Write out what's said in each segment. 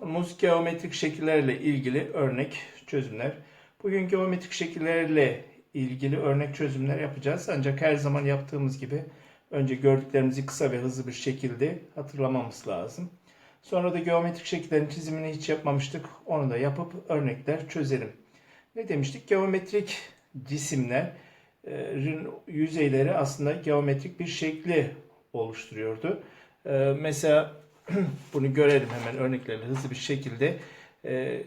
Konumuz geometrik şekillerle ilgili örnek çözümler. Bugün geometrik şekillerle ilgili örnek çözümler yapacağız. Ancak her zaman yaptığımız gibi önce gördüklerimizi kısa ve hızlı bir şekilde hatırlamamız lazım. Sonra da geometrik şekillerin çizimini hiç yapmamıştık. Onu da yapıp örnekler çözelim. Ne demiştik? Geometrik cisimlerin yüzeyleri aslında geometrik bir şekli oluşturuyordu. Ee, Mesela bunu görelim hemen örneklerle hızlı bir şekilde. Ee,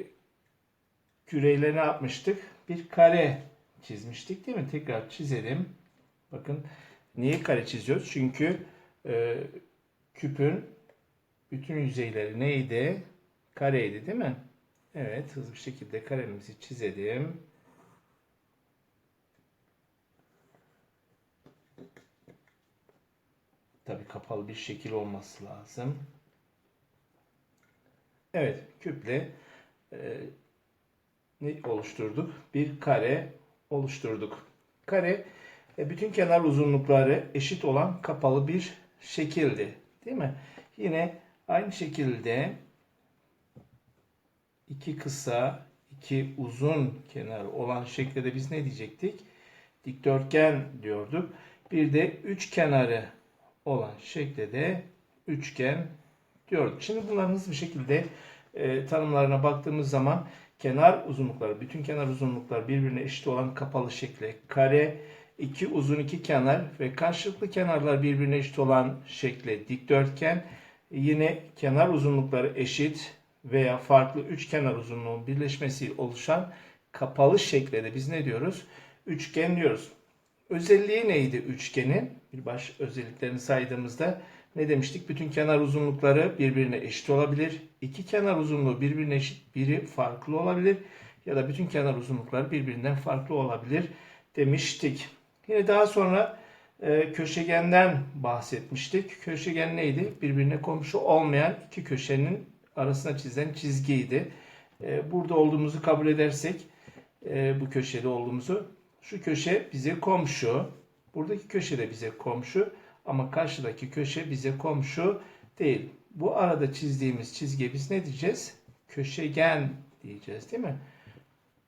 küreyle ne yapmıştık? Bir kare çizmiştik değil mi? Tekrar çizelim. Bakın niye kare çiziyoruz? Çünkü e, küpün bütün yüzeyleri neydi? Kareydi değil mi? Evet hızlı bir şekilde karemizi çizelim. Tabii kapalı bir şekil olması lazım. Evet, küple e, ne oluşturduk? Bir kare oluşturduk. Kare e, bütün kenar uzunlukları eşit olan kapalı bir şekildi. Değil mi? Yine aynı şekilde iki kısa, iki uzun kenar olan şekilde de biz ne diyecektik? Dikdörtgen diyorduk. Bir de üç kenarı olan şekilde de üçgen diyorduk. Şimdi bunların hızlı bir şekilde e, tanımlarına baktığımız zaman kenar uzunlukları, bütün kenar uzunlukları birbirine eşit olan kapalı şekle kare, iki uzun iki kenar ve karşılıklı kenarlar birbirine eşit olan şekle dikdörtgen, yine kenar uzunlukları eşit veya farklı üç kenar uzunluğun birleşmesiyle oluşan kapalı şekle de biz ne diyoruz? Üçgen diyoruz. Özelliği neydi üçgenin? Bir baş özelliklerini saydığımızda ne demiştik? Bütün kenar uzunlukları birbirine eşit olabilir. İki kenar uzunluğu birbirine eşit, biri farklı olabilir. Ya da bütün kenar uzunlukları birbirinden farklı olabilir demiştik. Yine daha sonra e, köşegenden bahsetmiştik. Köşegen neydi? Birbirine komşu olmayan iki köşenin arasına çizilen çizgiydi. E, burada olduğumuzu kabul edersek, e, bu köşede olduğumuzu, şu köşe bize komşu, buradaki köşe de bize komşu ama karşıdaki köşe bize komşu değil. Bu arada çizdiğimiz çizgiye biz ne diyeceğiz? Köşegen diyeceğiz değil mi?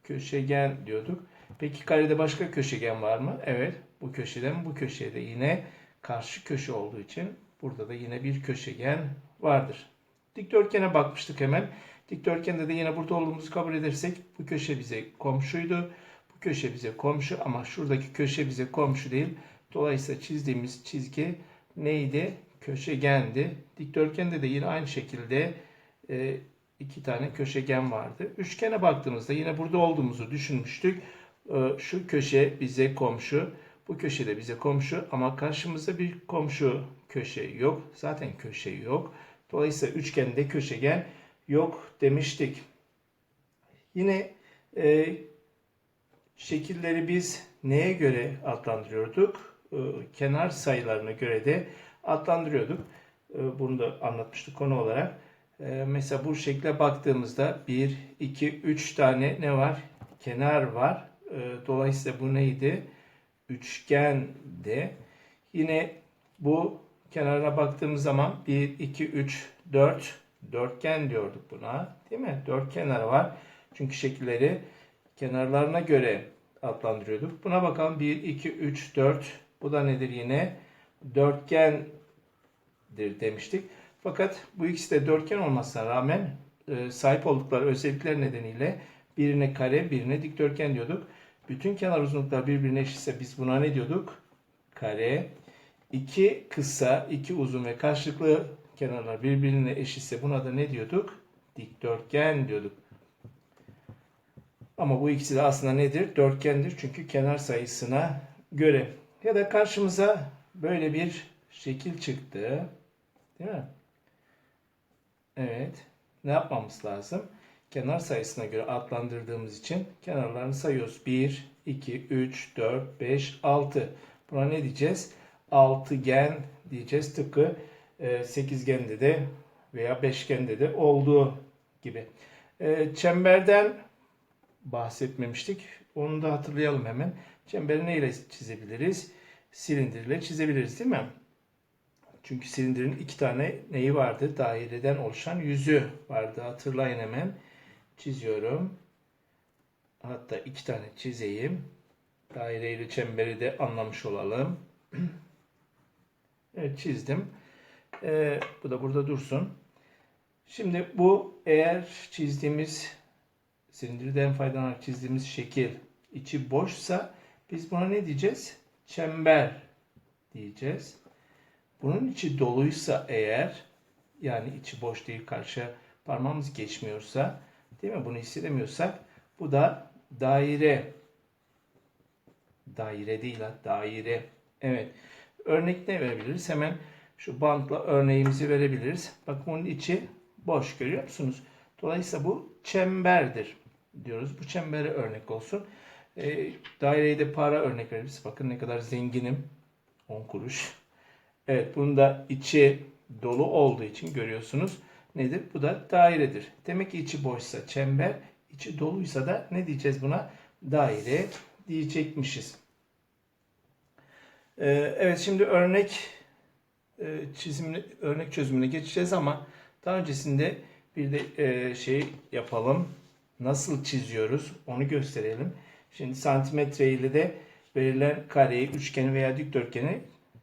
Köşegen diyorduk. Peki karede başka köşegen var mı? Evet. Bu köşeden bu köşeye de yine karşı köşe olduğu için burada da yine bir köşegen vardır. Dikdörtgene bakmıştık hemen. Dikdörtgende de yine burada olduğumuzu kabul edersek bu köşe bize komşuydu. Bu köşe bize komşu ama şuradaki köşe bize komşu değil. Dolayısıyla çizdiğimiz çizgi neydi? Köşegendi. Dikdörtgende de yine aynı şekilde e, iki tane köşegen vardı. Üçgene baktığımızda yine burada olduğumuzu düşünmüştük. E, şu köşe bize komşu. Bu köşe de bize komşu ama karşımızda bir komşu köşe yok. Zaten köşe yok. Dolayısıyla üçgende köşegen yok demiştik. Yine e, şekilleri biz neye göre adlandırıyorduk? E, kenar sayılarına göre de adlandırıyorduk. E, bunu da anlatmıştık konu olarak. E, mesela bu şekle baktığımızda 1, 2, 3 tane ne var? Kenar var. Dolayısıyla bu neydi? Üçgende. Yine bu kenarına baktığımız zaman 1, 2, 3, 4 dörtgen diyorduk buna. Değil mi? Dört kenarı var. Çünkü şekilleri kenarlarına göre adlandırıyorduk. Buna bakalım 1, 2, 3, 4. Bu da nedir yine? Dörtgendir demiştik. Fakat bu ikisi de dörtgen olmasına rağmen e, sahip oldukları özellikler nedeniyle birine kare, birine dikdörtgen diyorduk. Bütün kenar uzunluklar birbirine eşitse biz buna ne diyorduk? Kare. İki kısa, iki uzun ve karşılıklı kenarlar birbirine eşitse buna da ne diyorduk? Dikdörtgen diyorduk. Ama bu ikisi de aslında nedir? Dörtgendir. Çünkü kenar sayısına göre. Ya da karşımıza böyle bir şekil çıktı. Değil mi? Evet. Ne yapmamız lazım? Kenar sayısına göre adlandırdığımız için kenarlarını sayıyoruz. 1, 2, 3, 4, 5, 6. Buna ne diyeceğiz? Altıgen diyeceğiz. Tıpkı e, sekizgende de veya beşgende de olduğu gibi. E, çemberden bahsetmemiştik. Onu da hatırlayalım hemen. Çemberi neyle çizebiliriz? Silindirle çizebiliriz değil mi? Çünkü silindirin iki tane neyi vardı? Daireden oluşan yüzü vardı. Hatırlayın hemen. Çiziyorum. Hatta iki tane çizeyim. Daire ile çemberi de anlamış olalım. evet çizdim. Ee, bu da burada dursun. Şimdi bu eğer çizdiğimiz silindirden faydalanarak çizdiğimiz şekil içi boşsa biz buna ne diyeceğiz? Çember diyeceğiz. Bunun içi doluysa eğer yani içi boş değil karşı parmağımız geçmiyorsa değil mi? Bunu hissedemiyorsak bu da daire. Daire değil ha daire. Evet. Örnek ne verebiliriz? Hemen şu bantla örneğimizi verebiliriz. Bak bunun içi boş görüyor musunuz? Dolayısıyla bu çemberdir diyoruz. Bu çembere örnek olsun. E, daireye de para örnek verebiliriz. Bakın ne kadar zenginim. 10 kuruş. Evet bunun da içi dolu olduğu için görüyorsunuz. Nedir? Bu da dairedir. Demek ki içi boşsa çember, içi doluysa da ne diyeceğiz buna? Daire diyecekmişiz. Ee, evet şimdi örnek e, çizimini, örnek çözümüne geçeceğiz ama daha öncesinde bir de e, şey yapalım. Nasıl çiziyoruz onu gösterelim. Şimdi santimetre ile de verilen kareyi, üçgeni veya dikdörtgeni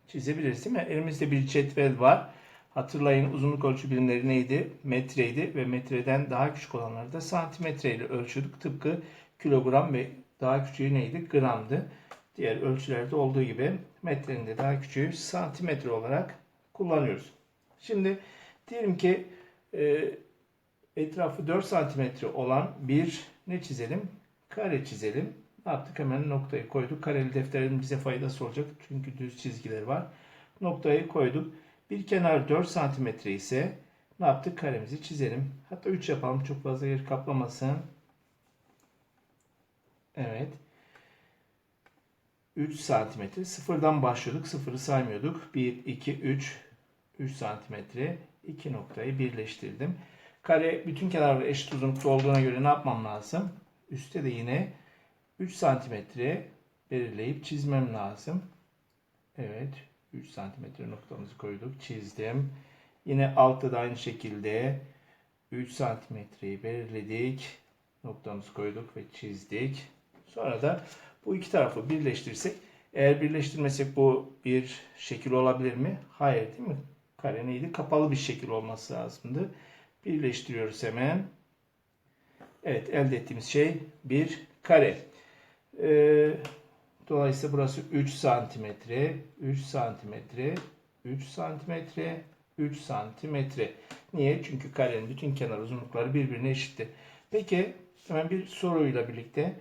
çizebiliriz değil mi? Elimizde bir cetvel var. Hatırlayın uzunluk ölçü birimleri neydi? Metreydi ve metreden daha küçük olanları da santimetre ile ölçüyorduk. Tıpkı kilogram ve daha küçüğü neydi? Gramdı. Diğer ölçülerde olduğu gibi metrenin de daha küçüğü santimetre olarak kullanıyoruz. Şimdi diyelim ki e, etrafı 4 santimetre olan bir ne çizelim? Kare çizelim. Ne yaptık? Hemen noktayı koyduk. Kareli defterin bize faydası olacak. Çünkü düz çizgiler var. Noktayı koyduk. Bir kenar 4 santimetre ise ne yaptık? Karemizi çizelim. Hatta 3 yapalım. Çok fazla yer kaplamasın. Evet. 3 santimetre. Sıfırdan başlıyorduk. Sıfırı saymıyorduk. 1, 2, 3. 3 santimetre. İki noktayı birleştirdim. Kare bütün kenarları eşit uzunlukta olduğuna göre ne yapmam lazım? Üste de yine 3 santimetre belirleyip çizmem lazım. Evet. 3 santimetre noktamızı koyduk. Çizdim. Yine altta da aynı şekilde 3 santimetreyi belirledik. Noktamızı koyduk ve çizdik. Sonra da bu iki tarafı birleştirsek eğer birleştirmesek bu bir şekil olabilir mi? Hayır değil mi? Kare neydi? Kapalı bir şekil olması lazımdı. Birleştiriyoruz hemen. Evet elde ettiğimiz şey bir kare. Ee, dolayısıyla burası 3 santimetre, 3 santimetre, 3 santimetre, 3 santimetre. Niye? Çünkü karenin bütün kenar uzunlukları birbirine eşitti. Peki hemen bir soruyla birlikte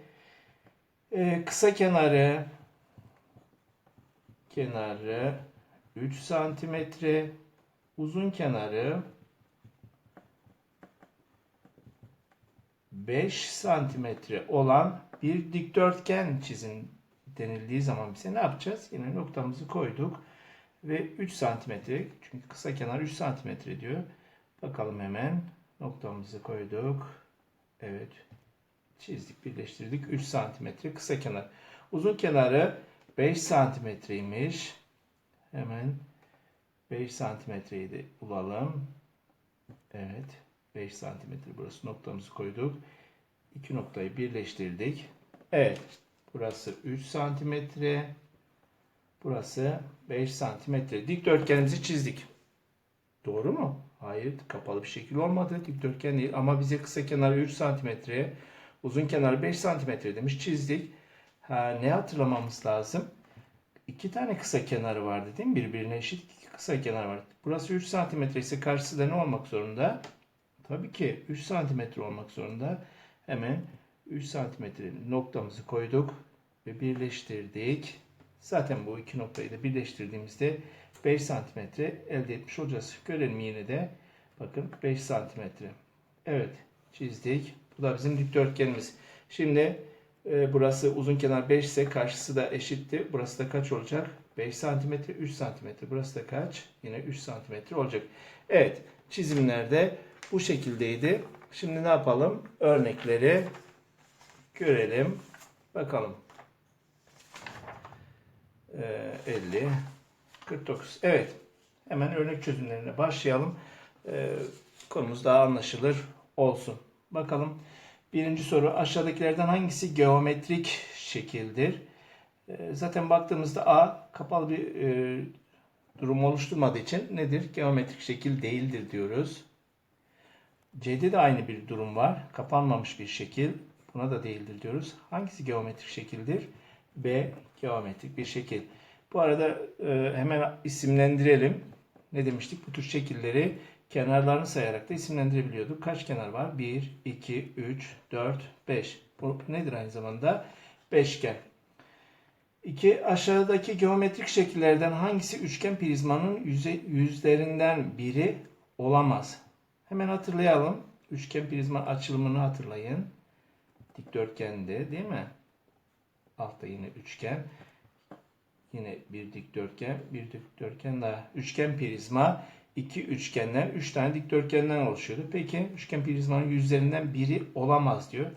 ee, kısa kenarı kenarı 3 santimetre uzun kenarı 5 santimetre olan bir dikdörtgen çizin denildiği zaman bize ne yapacağız? Yine noktamızı koyduk ve 3 santimetre çünkü kısa kenar 3 santimetre diyor. Bakalım hemen noktamızı koyduk. Evet çizdik birleştirdik 3 santimetre kısa kenar. Uzun kenarı 5 santimetreymiş. Hemen 5 santimetreyi de bulalım. Evet. 5 santimetre burası noktamızı koyduk. İki noktayı birleştirdik. Evet. Burası 3 santimetre. Burası 5 santimetre. Dikdörtgenimizi çizdik. Doğru mu? Hayır. Kapalı bir şekil olmadı. Dikdörtgen değil. Ama bize kısa kenarı 3 santimetre. Uzun kenarı 5 santimetre demiş. Çizdik. Ha, ne hatırlamamız lazım? İki tane kısa kenarı vardı değil mi? Birbirine eşit iki kısa kenar var. Burası 3 santimetre ise karşısı da ne olmak zorunda? Tabii ki 3 santimetre olmak zorunda. Hemen 3 santimetre noktamızı koyduk ve birleştirdik. Zaten bu iki noktayı da birleştirdiğimizde 5 santimetre elde etmiş olacağız. Görelim yine de. Bakın 5 santimetre. Evet çizdik. Bu da bizim dikdörtgenimiz. Şimdi e, burası uzun kenar 5 ise karşısı da eşitti. Burası da kaç olacak? 5 santimetre, 3 santimetre. Burası da kaç? Yine 3 santimetre olacak. Evet çizimlerde bu şekildeydi. Şimdi ne yapalım? Örnekleri görelim. Bakalım. Ee, 50, 49. Evet. Hemen örnek çözümlerine başlayalım. Ee, konumuz daha anlaşılır olsun. Bakalım. Birinci soru aşağıdakilerden hangisi geometrik şekildir? Ee, zaten baktığımızda A kapalı bir e, durum oluşturmadığı için nedir? Geometrik şekil değildir diyoruz. C'de de aynı bir durum var. Kapanmamış bir şekil. Buna da değildir diyoruz. Hangisi geometrik şekildir? B geometrik bir şekil. Bu arada e, hemen isimlendirelim. Ne demiştik? Bu tür şekilleri kenarlarını sayarak da isimlendirebiliyorduk. Kaç kenar var? 1, 2, 3, 4, 5. Bu nedir aynı zamanda? Beşgen. 2. Aşağıdaki geometrik şekillerden hangisi üçgen prizmanın yüze, yüzlerinden biri olamaz? Hemen hatırlayalım. Üçgen prizma açılımını hatırlayın. Dikdörtgende değil mi? Altta yine üçgen. Yine bir dikdörtgen, bir dikdörtgen daha. Üçgen prizma iki üçgenden, üç tane dikdörtgenden oluşuyordu. Peki üçgen prizmanın yüzlerinden biri olamaz diyor.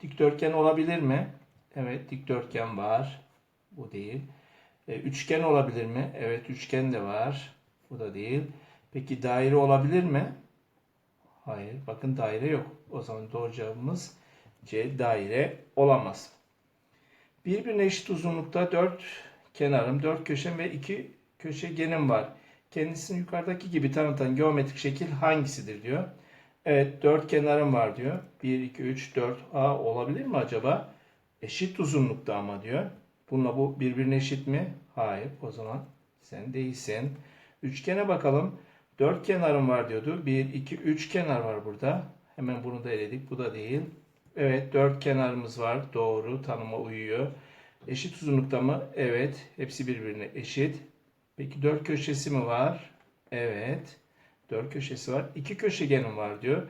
Dikdörtgen olabilir mi? Evet dikdörtgen var. Bu değil. E, üçgen olabilir mi? Evet üçgen de var. Bu da değil. Peki daire olabilir mi? Hayır. Bakın daire yok. O zaman doğru cevabımız C daire olamaz. Birbirine eşit uzunlukta 4 kenarım, 4 köşem ve 2 köşegenim var. Kendisini yukarıdaki gibi tanıtan geometrik şekil hangisidir diyor. Evet 4 kenarım var diyor. 1, 2, 3, 4. A olabilir mi acaba? Eşit uzunlukta ama diyor. Bununla bu birbirine eşit mi? Hayır. O zaman sen değilsin. Üçgene bakalım. 4 kenarım var diyordu. 1, 2, 3 kenar var burada. Hemen bunu da eledik. Bu da değil. Evet 4 kenarımız var. Doğru. Tanıma uyuyor. Eşit uzunlukta mı? Evet. Hepsi birbirine eşit. Peki 4 köşesi mi var? Evet. 4 köşesi var. 2 köşegenim var diyor.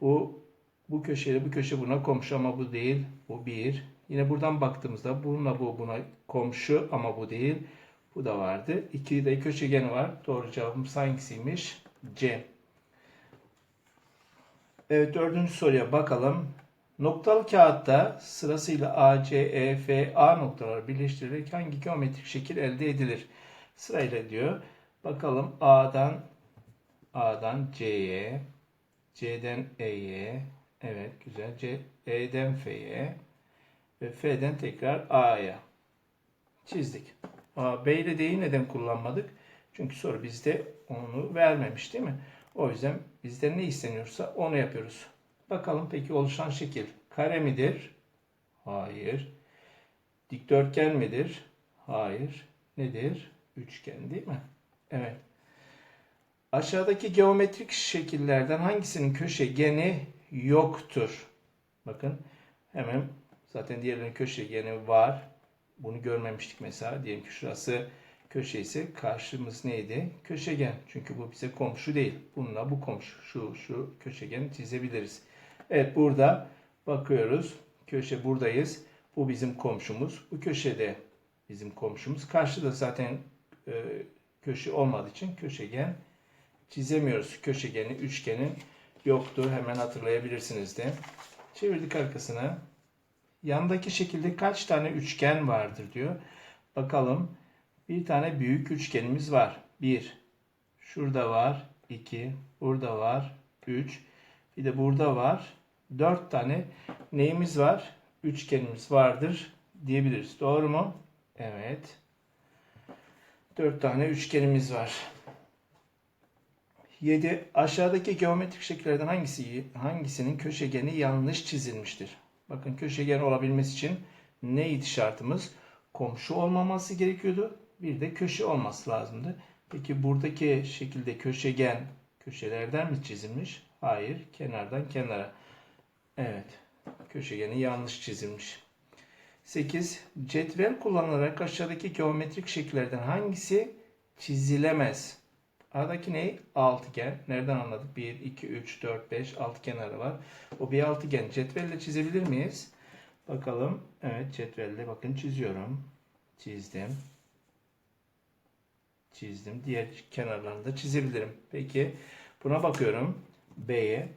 Bu bu köşeyle bu köşe buna komşu ama bu değil. Bu 1. Yine buradan baktığımızda bununla bu buna komşu ama bu değil. Bu da vardı. 2 de köşegeni var. Doğru cevabımız hangisiymiş? C. Evet dördüncü soruya bakalım. Noktalı kağıtta sırasıyla A, C, E, F, A noktaları birleştirilerek hangi geometrik şekil elde edilir? Sırayla diyor. Bakalım A'dan A'dan C'ye, C'den E'ye, evet güzel, C, E'den F'ye ve F'den tekrar A'ya çizdik. A, B ile D'yi neden kullanmadık? Çünkü soru bizde onu vermemiş değil mi? O yüzden bizden ne isteniyorsa onu yapıyoruz. Bakalım peki oluşan şekil kare midir? Hayır. Dikdörtgen midir? Hayır. Nedir? Üçgen değil mi? Evet. Aşağıdaki geometrik şekillerden hangisinin köşegeni yoktur? Bakın hemen zaten diğerlerinin köşegeni var. Bunu görmemiştik mesela. Diyelim ki şurası köşe ise karşımız neydi? Köşegen. Çünkü bu bize komşu değil. Bununla bu komşu. Şu şu köşegeni çizebiliriz. Evet burada bakıyoruz. Köşe buradayız. Bu bizim komşumuz. Bu köşede bizim komşumuz. Karşıda zaten e, köşe olmadığı için köşegen çizemiyoruz. Köşegeni, üçgenin yoktu. Hemen hatırlayabilirsiniz de. Çevirdik arkasına. Yandaki şekilde kaç tane üçgen vardır diyor. Bakalım. Bir tane büyük üçgenimiz var. 1. Şurada var. 2. Burada var. 3. Bir de burada var. 4 tane neyimiz var? Üçgenimiz vardır diyebiliriz. Doğru mu? Evet. 4 tane üçgenimiz var. 7. Aşağıdaki geometrik şekillerden hangisi hangisinin köşegeni yanlış çizilmiştir? Bakın köşegen olabilmesi için neydi şartımız? Komşu olmaması gerekiyordu. Bir de köşe olması lazımdı. Peki buradaki şekilde köşegen köşelerden mi çizilmiş? Hayır. Kenardan kenara. Evet. Köşegeni yanlış çizilmiş. 8. Cetvel kullanılarak aşağıdaki geometrik şekillerden hangisi çizilemez? Aradaki ne? Altıgen. Nereden anladık? 1, 2, 3, 4, 5, 6 kenarı var. O bir altıgen. Cetvelle çizebilir miyiz? Bakalım. Evet cetvelle bakın çiziyorum. Çizdim. Çizdim. Diğer kenarlarını da çizebilirim. Peki buna bakıyorum. B'ye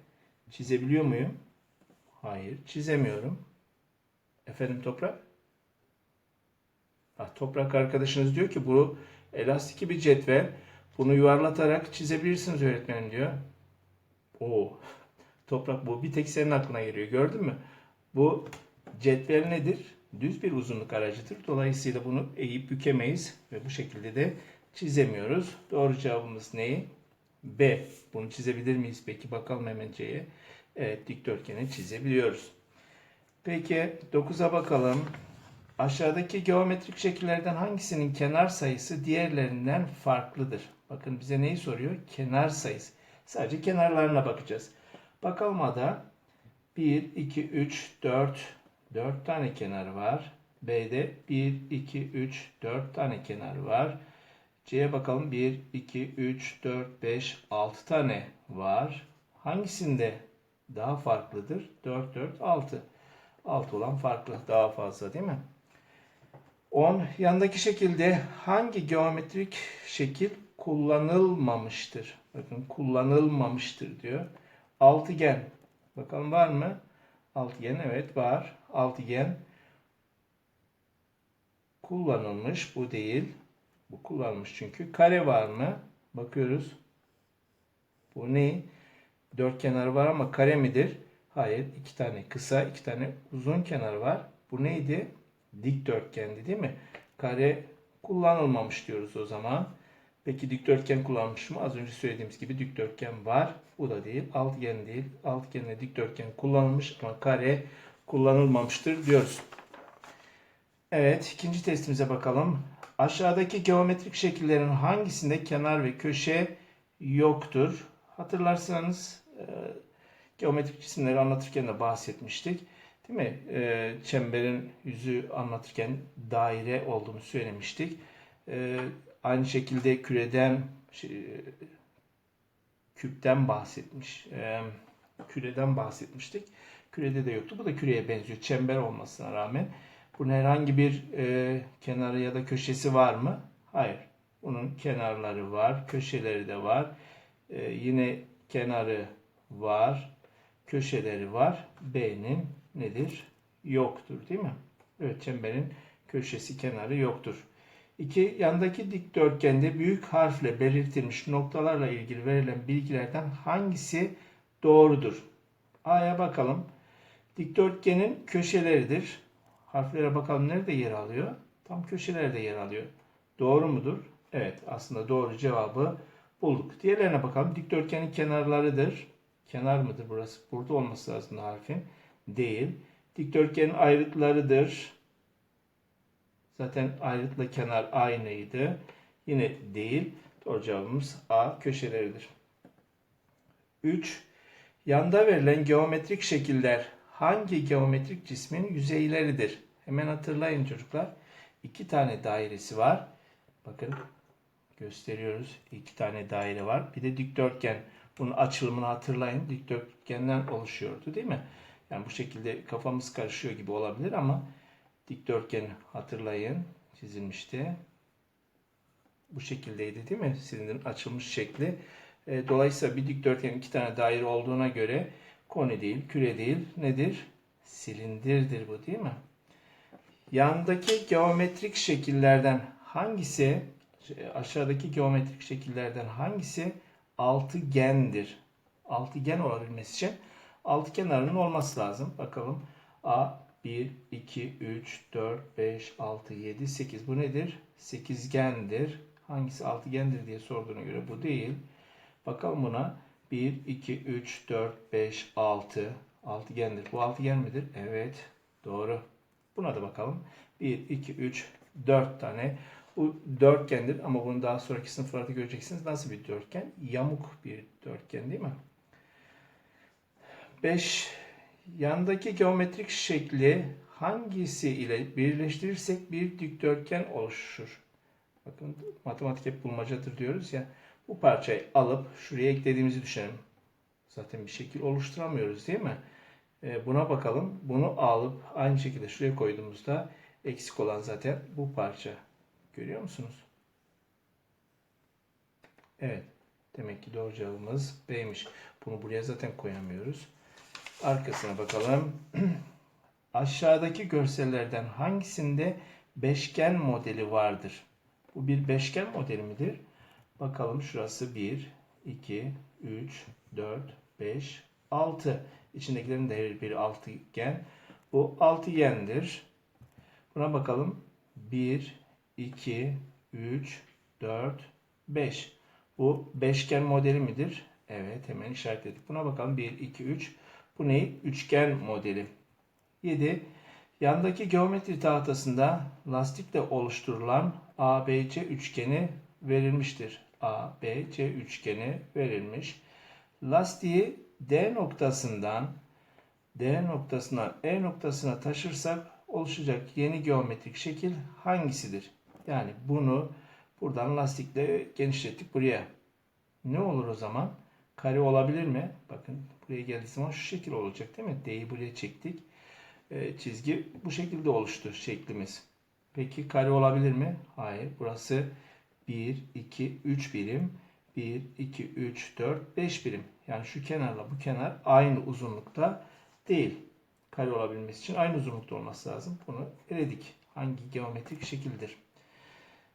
çizebiliyor muyum? Hayır. Çizemiyorum. Efendim toprak? Ah, toprak arkadaşınız diyor ki bu elastik bir cetvel. Bunu yuvarlatarak çizebilirsiniz öğretmenim diyor. Oo. Toprak bu bir tek senin aklına geliyor. Gördün mü? Bu cetvel nedir? Düz bir uzunluk aracıdır. Dolayısıyla bunu eğip bükemeyiz ve bu şekilde de çizemiyoruz. Doğru cevabımız ne? B. Bunu çizebilir miyiz? Peki bakalım hemen C'ye. Evet dikdörtgeni çizebiliyoruz. Peki 9'a bakalım. Aşağıdaki geometrik şekillerden hangisinin kenar sayısı diğerlerinden farklıdır? Bakın bize neyi soruyor? Kenar sayısı. Sadece kenarlarına bakacağız. Bakalım ada 1, 2, 3, 4, 4 tane kenar var. B'de 1, 2, 3, 4 tane kenar var. C'ye bakalım 1, 2, 3, 4, 5, 6 tane var. Hangisinde daha farklıdır? 4, 4, 6. 6 olan farklı. Daha fazla değil mi? 10. Yandaki şekilde hangi geometrik şekil kullanılmamıştır? Bakın kullanılmamıştır diyor. Altıgen. Bakalım var mı? Altıgen evet var. Altıgen kullanılmış. Bu değil. Bu kullanılmış çünkü. Kare var mı? Bakıyoruz. Bu ne? Dört kenarı var ama kare midir? Hayır. iki tane kısa, iki tane uzun kenar var. Bu neydi? Dikdörtgendi değil mi? Kare kullanılmamış diyoruz o zaman. Peki dikdörtgen kullanmış mı? Az önce söylediğimiz gibi dikdörtgen var. Bu da değil. Altıgen değil. Altıgenle dikdörtgen kullanılmış ama kare kullanılmamıştır diyoruz. Evet, ikinci testimize bakalım. Aşağıdaki geometrik şekillerin hangisinde kenar ve köşe yoktur? Hatırlarsanız e, geometrik cisimleri anlatırken de bahsetmiştik. Değil mi? E, çemberin yüzü anlatırken daire olduğunu söylemiştik. E, aynı şekilde küreden şey, küpten bahsetmiş. Küreden bahsetmiştik. Kürede de yoktu. Bu da küreye benziyor. Çember olmasına rağmen. Bunun herhangi bir e, kenarı ya da köşesi var mı? Hayır. Bunun kenarları var. Köşeleri de var. E, yine kenarı var. Köşeleri var. B'nin nedir? Yoktur değil mi? Evet çemberin köşesi kenarı yoktur. İki, yandaki dikdörtgende büyük harfle belirtilmiş noktalarla ilgili verilen bilgilerden hangisi doğrudur? A'ya bakalım. Dikdörtgenin köşeleridir. Harflere bakalım nerede yer alıyor? Tam köşelerde yer alıyor. Doğru mudur? Evet aslında doğru cevabı bulduk. Diğerlerine bakalım. Dikdörtgenin kenarlarıdır. Kenar mıdır burası? Burada olması lazım harfin. Değil. Dikdörtgenin ayrıtlarıdır. Zaten ayrıtla kenar aynıydı. Yine değil. Doğru cevabımız A köşeleridir. 3. Yanda verilen geometrik şekiller hangi geometrik cismin yüzeyleridir? Hemen hatırlayın çocuklar. İki tane dairesi var. Bakın gösteriyoruz. İki tane daire var. Bir de dikdörtgen. Bunun açılımını hatırlayın. Dikdörtgenden oluşuyordu değil mi? Yani bu şekilde kafamız karışıyor gibi olabilir ama dikdörtgen hatırlayın. Çizilmişti. Bu şekildeydi değil mi? Silindirin açılmış şekli. E, Dolayısıyla bir dikdörtgen iki tane daire olduğuna göre koni değil, küre değil. Nedir? Silindirdir bu değil mi? Yandaki geometrik şekillerden hangisi aşağıdaki geometrik şekillerden hangisi altıgendir? Altıgen olabilmesi için altı kenarının olması lazım. Bakalım. A 1, 2, 3, 4, 5, 6, 7, 8. Bu nedir? Sekizgendir. Hangisi altıgendir diye sorduğuna göre bu değil. Bakalım buna. 1, 2, 3, 4, 5, 6. Altıgendir. Bu altıgen midir? Evet. Doğru. Buna da bakalım. 1, 2, 3, 4 tane. Bu dörtgendir ama bunu daha sonraki sınıflarda göreceksiniz. Nasıl bir dörtgen? Yamuk bir dörtgen değil mi? 5. Yandaki geometrik şekli hangisi ile birleştirirsek bir dikdörtgen oluşur. Bakın matematik hep bulmacadır diyoruz ya. Bu parçayı alıp şuraya eklediğimizi düşünelim. Zaten bir şekil oluşturamıyoruz değil mi? Ee, buna bakalım. Bunu alıp aynı şekilde şuraya koyduğumuzda eksik olan zaten bu parça. Görüyor musunuz? Evet. Demek ki doğru cevabımız B'ymiş. Bunu buraya zaten koyamıyoruz. Arkasına bakalım. Aşağıdaki görsellerden hangisinde beşgen modeli vardır? Bu bir beşgen modeli midir? Bakalım şurası 1, 2, 3, 4, 5, 6. İçindekilerin de her biri altıgen. Bu altıgendir. Buna bakalım. 1, 2, 3, 4, 5. Bu beşgen modeli midir? Evet hemen işaretledik. Buna bakalım. 1, 2, 3. Bu ne? Üçgen modeli. 7. Yandaki geometri tahtasında lastikle oluşturulan ABC üçgeni verilmiştir. ABC üçgeni verilmiş. Lastiği D noktasından D noktasından E noktasına taşırsak oluşacak yeni geometrik şekil hangisidir? Yani bunu buradan lastikle genişlettik buraya. Ne olur o zaman? Kare olabilir mi? Bakın buraya geldiği zaman şu şekil olacak değil mi? D'yi buraya çektik. Ee, çizgi bu şekilde oluştu şeklimiz. Peki kare olabilir mi? Hayır. Burası 1, 2, 3 birim. 1, 2, 3, 4, 5 birim. Yani şu kenarla bu kenar aynı uzunlukta değil. Kare olabilmesi için aynı uzunlukta olması lazım. Bunu eledik. Hangi geometrik şekildir?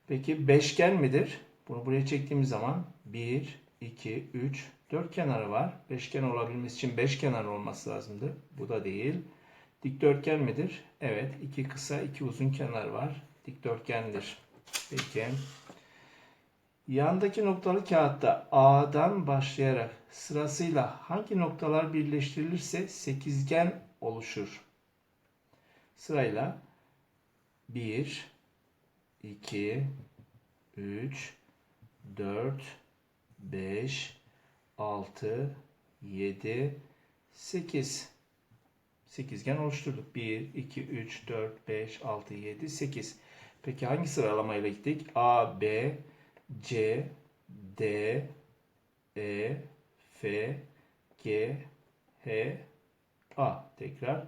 Peki beşgen midir? Bunu buraya çektiğimiz zaman 1, 2, 3, 4 kenarı var. Beşgen olabilmesi için 5 kenar olması lazımdı. Bu da değil. Dikdörtgen midir? Evet. iki kısa, iki uzun kenar var. Dikdörtgendir. Peki. Yandaki noktalı kağıtta A'dan başlayarak sırasıyla hangi noktalar birleştirilirse sekizgen oluşur. Sırayla 1, 2, 3, 4, 5, 6, 7, 8. Sekizgen oluşturduk. 1, 2, 3, 4, 5, 6, 7, 8. Peki hangi sıralamayla gittik? A, B, C, D, E, F, G, H, A. Tekrar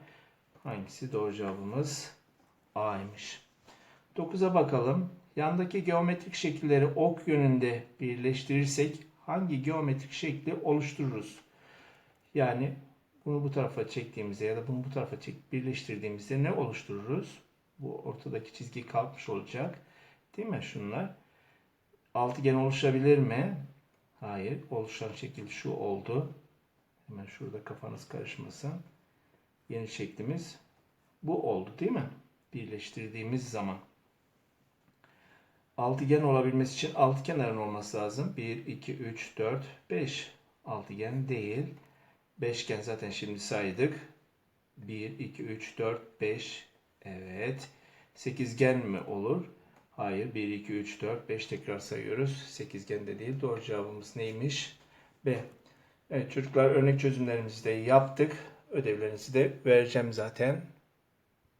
hangisi doğru cevabımız? A'ymış. 9'a bakalım. Yandaki geometrik şekilleri ok yönünde birleştirirsek hangi geometrik şekli oluştururuz? Yani bunu bu tarafa çektiğimizde ya da bunu bu tarafa çek birleştirdiğimizde ne oluştururuz? Bu ortadaki çizgi kalkmış olacak. Değil mi şunlar? Altıgen oluşabilir mi? Hayır. Oluşan şekil şu oldu. Hemen şurada kafanız karışmasın. Yeni şeklimiz bu oldu değil mi? Birleştirdiğimiz zaman. Altıgen olabilmesi için altı kenarın olması lazım. 1, 2, 3, 4, 5. Altıgen değil. Beşgen zaten şimdi saydık. 1, 2, 3, 4, 5. Evet. Sekizgen mi olur? Hayır. 1, 2, 3, 4, 5 tekrar sayıyoruz. Sekizgen de değil. Doğru cevabımız neymiş? B. Evet çocuklar örnek çözümlerimizi de yaptık. Ödevlerinizi de vereceğim zaten.